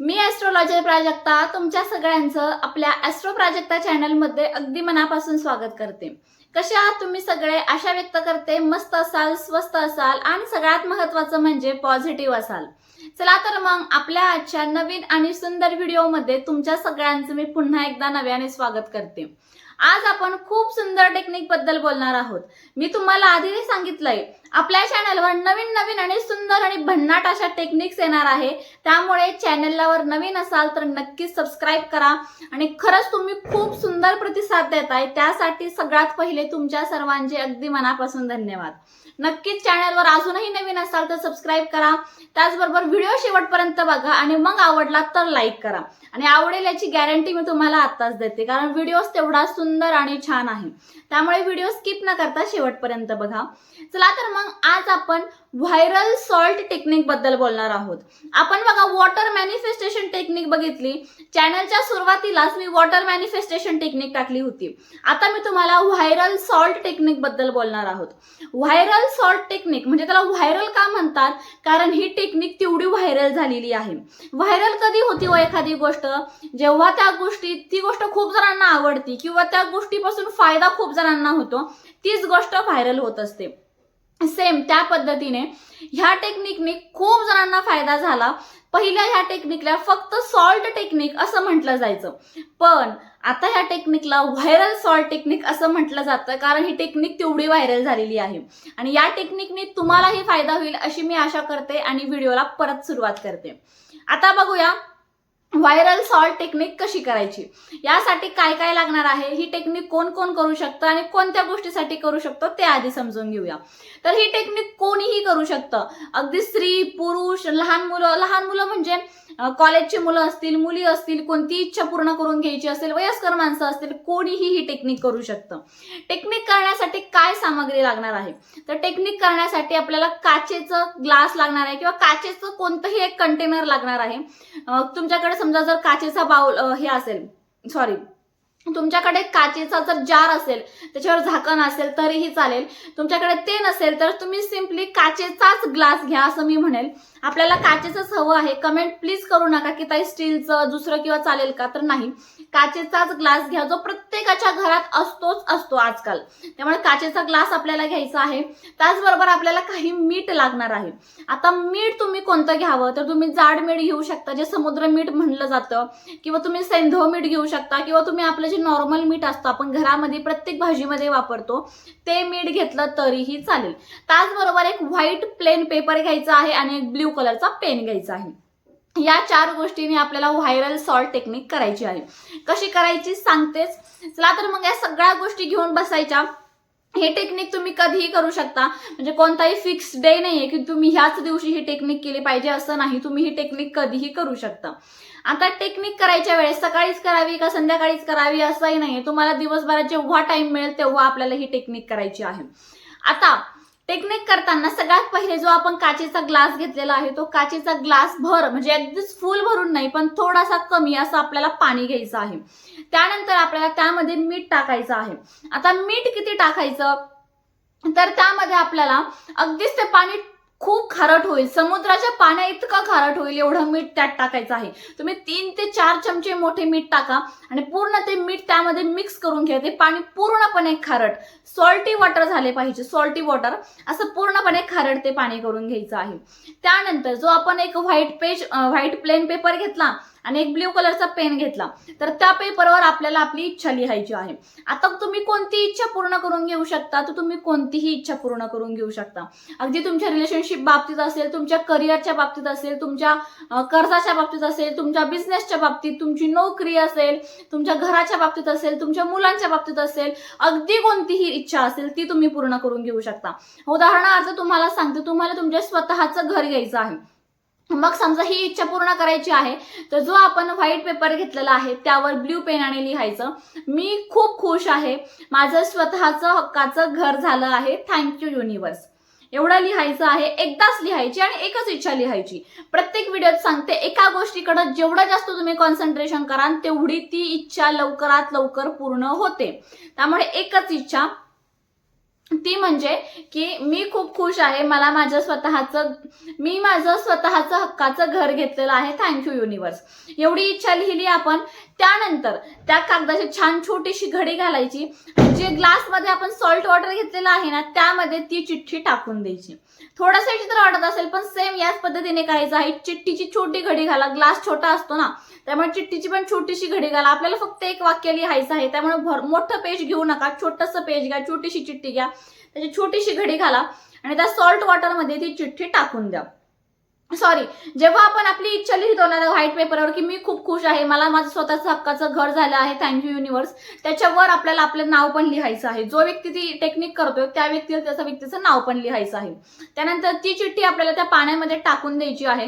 मी astrologer Prajakta तुमच्या सगळ्यांचं आपल्या ॲस्ट्रो प्राजक्ता चॅनलमध्ये अगदी मनापासून स्वागत करते. कसे आहात तुम्ही सगळे? आशा व्यक्त करते. मस्त असाल स्वस्त असाल आणि सगळ्यात महत्वाचं म्हणजे पॉझिटिव्ह असाल. चला तर मग आपल्या आजच्या नवीन आणि सुंदर व्हिडिओमध्ये तुमच्या सगळ्यांचं मी पुन्हा एकदा नव्याने स्वागत करते. आज आपण खूप सुंदर टेक्निकबद्दल बोलणार आहोत. मी तुम्हाला आधीही सांगितलंय आपल्या चॅनलवर नवीन नवीन आणि सुंदर आणि भन्नाट अशा टेक्निक्स येणार आहे. त्यामुळे चॅनलवर नवीन असाल तर नक्कीच सबस्क्राईब करा. आणि खरंच तुम्ही खूप सुंदर प्रतिसाद देताय. त्यासाठी सगळ्यात पहिले तुमच्या सर्वांचे अगदी मनापासून धन्यवाद. नक्कीच चॅनलवर अजूनही नवीन असाल तर सबस्क्राईब करा. त्याचबरोबर व्हिडिओ शेवटपर्यंत बघा आणि मग आवडला तर लाईक करा. आणि आवडेल याची गॅरंटी मी तुम्हाला आत्ताच देते. कारण व्हिडिओ तेवढा सुंदर आणि छान आहे. त्यामुळे व्हिडिओ स्किप न करता शेवटपर्यंत बघा. चला तर मग मग आज आपण व्हायरल सॉल्ट टेक्निकबद्दल बोलणार आहोत. आपण बघा वॉटर मॅनिफेस्टेशन टेक्निक बघितली. चॅनलच्या सुरुवातीलाच मी वॉटर मॅनिफेस्टेशन टेक्निक टाकली होती. आता मी तुम्हाला व्हायरल सॉल्ट टेक्निकबद्दल बोलणार आहोत. व्हायरल सॉल्ट टेक्निक म्हणजे त्याला व्हायरल का म्हणतात? कारण ही टेक्निक तेवढी व्हायरल झालेली आहे. व्हायरल कधी होती व एखादी गोष्ट? जेव्हा त्या गोष्टी ती गोष्ट खूप जणांना आवडती किंवा त्या गोष्टीपासून फायदा खूप जणांना होतो तीच गोष्ट व्हायरल होत असते. सेम त्या पद्धतीने ह्या टेक्निकने खूप जणांना फायदा झाला. पहिल्या ह्या टेक्निकला फक्त सॉल्ट टेक्निक असं म्हटलं जायचं. पण आता ह्या टेक्निकला व्हायरल सॉल्ट टेक्निक असं म्हटलं जातं कारण ही टेक्निक तेवढी व्हायरल झालेली आहे. आणि या टेक्निकने तुम्हालाही फायदा होईल अशी मी आशा करते आणि व्हिडिओला परत सुरुवात करते. आता बघूया व्हायरल सॉल्ट टेक्निक कशी करायची? यासाठी काय काय लागणार आहे? ही टेक्निक कोण कोण करू शकतं? आणि कोणत्या गोष्टीसाठी करू शकतो? ते आधी समजून घेऊया. तर ही टेक्निक कोणीही करू शकतं. अगदी स्त्री पुरुष लहान मुलं लहान मुलं म्हणजे कॉलेजची मुलं असतील मुली असतील कोणती इच्छा पूर्ण करून घ्यायची असेल वयस्कर माणसं असतील कोणीही ही टेक्निक करू शकतं. टेक्निक करण्यासाठी काय सामग्री लागणार आहे? तर टेक्निक करण्यासाठी आपल्याला काचेचं ग्लास लागणार आहे किंवा काचेचं कोणतंही एक कंटेनर लागणार आहे. तुमच्याकडे समजा जर काचेचा बाउल हे असेल सॉरी तुमच्याकडे काचेचा जर जार असेल त्याच्यावर झाकण असेल तरीही चालेल. तुमच्याकडे ते नसेल तर तुम्ही सिम्पली काचेचाच ग्लास घ्या असं मी म्हणेल. आपल्याला काचेचंच हवं आहे. कमेंट प्लीज करू नका की ताई स्टीलचं दुसरं किंवा चालेल का? तर नाही. काचेचाच ग्लास घ्या जो प्रत्येकाच्या घरात असतोच असतो आजकाल. त्यामुळे काचेचा ग्लास आपल्याला घ्यायचा आहे. त्याचबरोबर आपल्याला काही मीठ लागणार आहे. आता मीठ तुम्ही कोणतं घ्यावं? तर तुम्ही जाड मीठ घेऊ शकता जे समुद्र मीठ म्हणलं जातं. किंवा तुम्ही सेंधव मीठ घेऊ शकता किंवा तुम्ही आपलं जे नॉर्मल मीठ असतं आपण घरामध्ये प्रत्येक भाजीमध्ये वापरतो ते मीठ घेतलं तरीही चालेल. त्याचबरोबर एक व्हाईट प्लेन पेपर घ्यायचा आहे आणि एक ब्ल्यू कलरचा पेन घ्यायचा आहे. या चार गोष्टींनी आपल्याला व्हायरल सॉल्ट टेक्निक करायची आहे. कशी करायची? सांगतेच. चला तर मग या सगळ्या गोष्टी घेऊन बसायच्या. हे टेक्निक तुम्ही कधीही करू शकता. म्हणजे कोणताही फिक्स डे नाहीये की तुम्ही ह्याच दिवशी ही टेक्निक केली पाहिजे असं नाही. तुम्ही ही टेक्निक कधीही करू शकता. आता टेक्निक करायच्या वेळेस सकाळीच करावी का संध्याकाळीच करावी असंही नाहीये. तुम्हाला दिवसभरात जेव्हा टाइम मिळेल तेव्हा आपल्याला ही टेक्निक करायची आहे. आता टेक्निक करताना सगळ्यात पहिले जो आपण काचेचा ग्लास घेतलेला आहे तो काचेचा ग्लास भर म्हणजे अगदीच फुल भरून नाही पण थोडासा कमी असं आपल्याला पाणी घ्यायचं आहे. त्यानंतर आपल्याला त्यामध्ये मीठ टाकायचं आहे. आता मीठ किती टाकायचं? तर त्यामध्ये आपल्याला अगदीच ते पाणी खूप खारट होईल. समुद्राच्या पाण्या इतकं खारट होईल एवढं मीठ त्यात टाकायचं आहे. तुम्ही तीन ते चार चमचे मोठे मीठ टाका आणि पूर्ण ते मीठ त्यामध्ये मिक्स करून घ्या. ते पाणी पूर्णपणे खारट. सॉल्टी वॉटर झाले पाहिजे सॉल्टी वॉटर असं पूर्णपणे खारट ते पाणी करून घ्यायचं आहे. त्यानंतर जो आपण एक white page white plain paper घेतला आणि एक ब्ल्यू कलरचा पेन घेतला. तर त्या पेपरवर आपल्याला आपली इच्छा लिहायची आहे. आता तुम्ही कोणती इच्छा पूर्ण करून घेऊ शकता? तर तुम्ही कोणतीही इच्छा पूर्ण करून घेऊ शकता. अगदी तुमच्या रिलेशनशिप बाबतीत असेल तुमच्या करिअरच्या बाबतीत असेल तुमच्या कर्जाच्या बाबतीत असेल तुमच्या बिझनेसच्या बाबतीत तुमची नोकरी असेल तुमच्या घराच्या बाबतीत असेल तुमच्या मुलांच्या बाबतीत असेल अगदी कोणतीही इच्छा असेल ती तुम्ही पूर्ण करून घेऊ शकता. उदाहरणार्थ तुम्हाला सांगते तुम्हाला तुमच्या स्वतःचं घर घ्यायचं आहे. मग समजा ही इच्छा पूर्ण करायची आहे तर जो आपण व्हाईट पेपर घेतलेला आहे त्यावर ब्ल्यू पेनाने लिहायचं. मी खूप खुश आहे. माझं स्वतःचं हक्काचं घर झालं आहे. थँक्यू युनिवर्स एवढं लिहायचं आहे. एकदाच लिहायची आणि एकच इच्छा लिहायची. प्रत्येक व्हिडिओत सांगते एका गोष्टीकडे जेवढं जास्त तुम्ही कॉन्सन्ट्रेशन कराल तेवढी ती इच्छा लवकरात लवकर पूर्ण होते. त्यामुळे एकच इच्छा ती म्हणजे की मी खूप खुश आहे मला माझं स्वतःचं मी माझं स्वतःचं हक्काचं घर घेतलेलं आहे थँक्यू युनिवर्स एवढी इच्छा लिहिली आपण. त्यानंतर त्या कागदाची छान छोटीशी घडी घालायची. जे ग्लासमध्ये आपण सॉल्ट वॉटर घेतलेलं आहे ना त्यामध्ये ती चिठ्ठी टाकून द्यायची. थोडंसं चित्र वाटत असेल पण सेम याच पद्धतीने करायचं आहे. चिठ्ठीची छोटी घडी घाला. ग्लास छोटा असतो ना त्यामुळे चिठ्ठीची पण छोटीशी घडी घाला. आपल्याला फक्त एक वाक्य लिहायचं आहे त्यामुळे भर मोठं पेज घेऊ नका छोटंसं पेज घ्या छोटीशी चिठ्ठी घ्या. त्याची छोटीशी घडी घाला आणि त्या सॉल्ट वॉटरमध्ये ती चिठ्ठी टाकून द्या. सॉरी जेव्हा आपण आपली इच्छा लिहितो ना व्हाईट पेपरवर की मी खूप खुश आहे मला माझं स्वतःचं हक्काचं घर झालं आहे थँक्यू युनिव्हर्स त्याच्यावर आपल्याला आपलं नाव पण लिहायचं आहे. जो व्यक्ती ती टेक्निक करतोय त्या व्यक्तीला त्याच्या व्यक्तीचं नाव पण लिहायचं आहे. त्यानंतर ती चिठ्ठी आपल्याला त्या पाण्यामध्ये टाकून द्यायची आहे.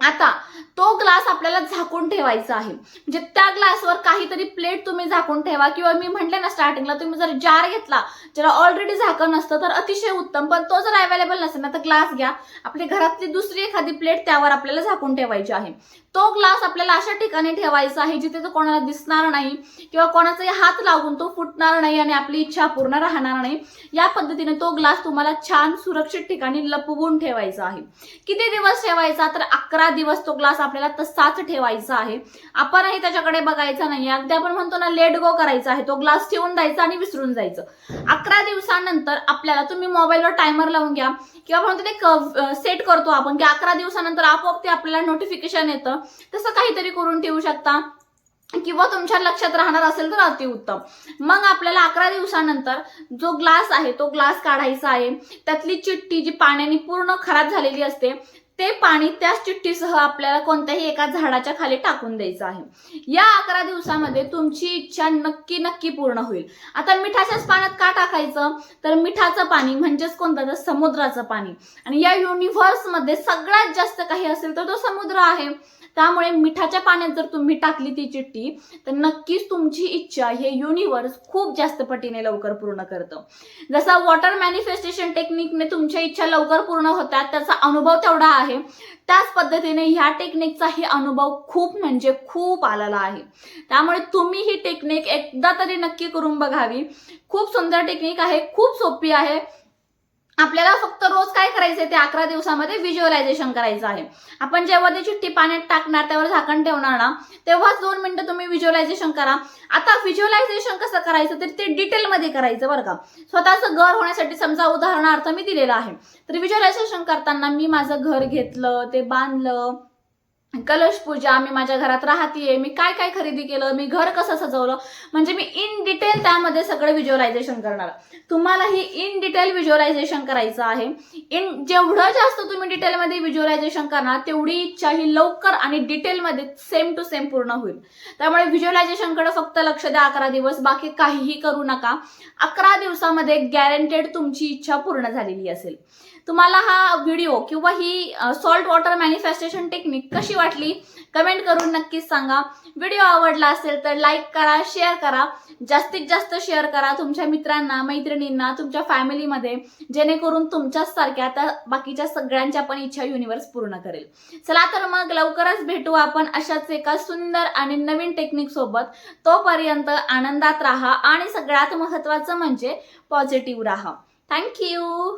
आता तो ग्लास आपल्याला झाकून ठेवायचा आहे. म्हणजे त्या ग्लासवर काहीतरी प्लेट तुम्ही झाकून ठेवा किंवा मी म्हटले ना स्टार्टिंगला तुम्ही जर जार घेतला ज्याला ऑलरेडी झाकण नसतं तर अतिशय उत्तम. पण तो जर अवेलेबल नसेल ना तर ग्लास घ्या. आपली घरातली दुसरी एखादी प्लेट त्यावर आपल्याला झाकून ठेवायची आहे. तो ग्लास आपल्याला अशा ठिकाणी ठेवायचा आहे जिथे तो कोणाला दिसणार नाही किंवा कोणाचाही हात लागून तो फुटणार नाही आणि आपली इच्छा पूर्ण राहणार नाही. या पद्धतीने तो ग्लास तुम्हाला छान सुरक्षित ठिकाणी लपवून ठेवायचा आहे. किती दिवस ठेवायचा? तर अकरा दिवस तो ग्लास आपल्याला तसाच ठेवायचा आहे. आपणही त्याच्याकडे बघायचा नाही अगदी आपण म्हणतो ना लेट गो करायचा आहे. तो ग्लास ठेवून द्यायचा आणि विसरून जायचं. अकरा दिवसानंतर आपल्याला तुम्ही मोबाईलवर टायमर लावून घ्या किंवा म्हणतो ते सेट करतो आपण की अकरा दिवसानंतर आपोआप ते आपल्याला नोटिफिकेशन येतं. तसं काहीतरी करून ठेवू शकता. किंवा तुमच्या लक्षात राहणार असेल तर अतिउत्तम. मग आपल्याला अकरा दिवसानंतर जो ग्लास आहे तो ग्लास काढायचा आहे. त्यातली चिठ्ठी जी पाण्याने पूर्ण खराब झालेली असते ते पाणी त्याच चिठ्ठीसह आपल्याला कोणत्याही एका झाडाच्या खाली टाकून द्यायचं आहे. या अकरा दिवसामध्ये तुमची इच्छा नक्की नक्की पूर्ण होईल. आता मिठाच्याच पाण्यात का टाकायचं? तर मिठाचं पाणी म्हणजेच कोणतं? तर समुद्राचं पाणी. आणि या युनिव्हर्समध्ये सगळ्यात जास्त काही असेल तर तो समुद्र आहे. त्यामुळे मिठाच्या पाण्यात जर तुम्ही टाकली ती चिठ्ठी तर नक्कीच तुमची इच्छा हे युनिव्हर्स खूप जास्त पटीने लवकर पूर्ण करतं. जसा वॉटर मॅनिफेस्टेशन टेक्निकने तुमच्या इच्छा लवकर पूर्ण होतात त्याचा अनुभव तेवढा आहे. त्याच पद्धतीने ह्या टेक्निकचाही अनुभव खूप म्हणजे खूप आलेला आहे. त्यामुळे तुम्ही ही टेक्निक एकदा तरी नक्की करून बघावी. खूप सुंदर टेक्निक आहे खूप सोपी आहे. आपल्याला फक्त रोज काय करायचंय ते अकरा दिवसामध्ये व्हिज्युअलायझेशन करायचं आहे. आपण जेव्हा ती चिठ्ठी पाण्यात टाकणार त्यावर झाकण ठेवणार ना तेव्हाच दोन मिनिटं तुम्ही व्हिज्युअलायझेशन करा. आता व्हिज्युअलायझेशन कसं करायचं तर ते डिटेलमध्ये करायचं बरं का. स्वतःचं घर होण्यासाठी समजा उदाहरणार्थ मी दिलेलं आहे. तर व्हिज्युअलायझेशन करताना मी माझं घर घेतलं ते बांधलं कलश पूजा मी माझ्या घरात राहतीये मी काय काय खरेदी केलं मी घर कसं सजवलं म्हणजे मी इन डिटेल त्यामध्ये सगळं व्हिज्युअलायझेशन करणार तुम्हालाही इन डिटेल व्हिज्युअलायझेशन करायचं आहे. इन जेवढं जास्त तुम्ही डिटेलमध्ये व्हिज्युअलायझेशन करणार तेवढी इच्छा ही लवकर आणि डिटेलमध्ये सेम टू सेम पूर्ण होईल. त्यामुळे व्हिज्युअलायझेशनकडे फक्त लक्ष द्या अकरा दिवस बाकी काहीही करू नका. अकरा दिवसामध्ये गॅरंटेड तुमची इच्छा पूर्ण झालेली असेल. तुम्हाला हा व्हिडिओ किंवा ही सॉल्ट वॉटर मॅनिफेस्टेशन टेक्निक कशी वाटली कमेंट करून नक्कीच सांगा. व्हिडिओ आवडला असेल तर लाईक करा शेअर करा. जास्तीत जास्त शेअर करा तुमच्या मित्रांना मैत्रिणींना तुमच्या फॅमिलीमध्ये जेणेकरून तुमच्याच सारख्या आता बाकीच्या सगळ्यांच्या पण इच्छा युनिव्हर्स पूर्ण करेल. चला तर मग लवकरच भेटू आपण अशाच एका सुंदर आणि नवीन टेक्निक सोबत. तोपर्यंत आनंदात राहा आणि सगळ्यात महत्वाचं म्हणजे पॉझिटिव्ह राहा. थँक्यू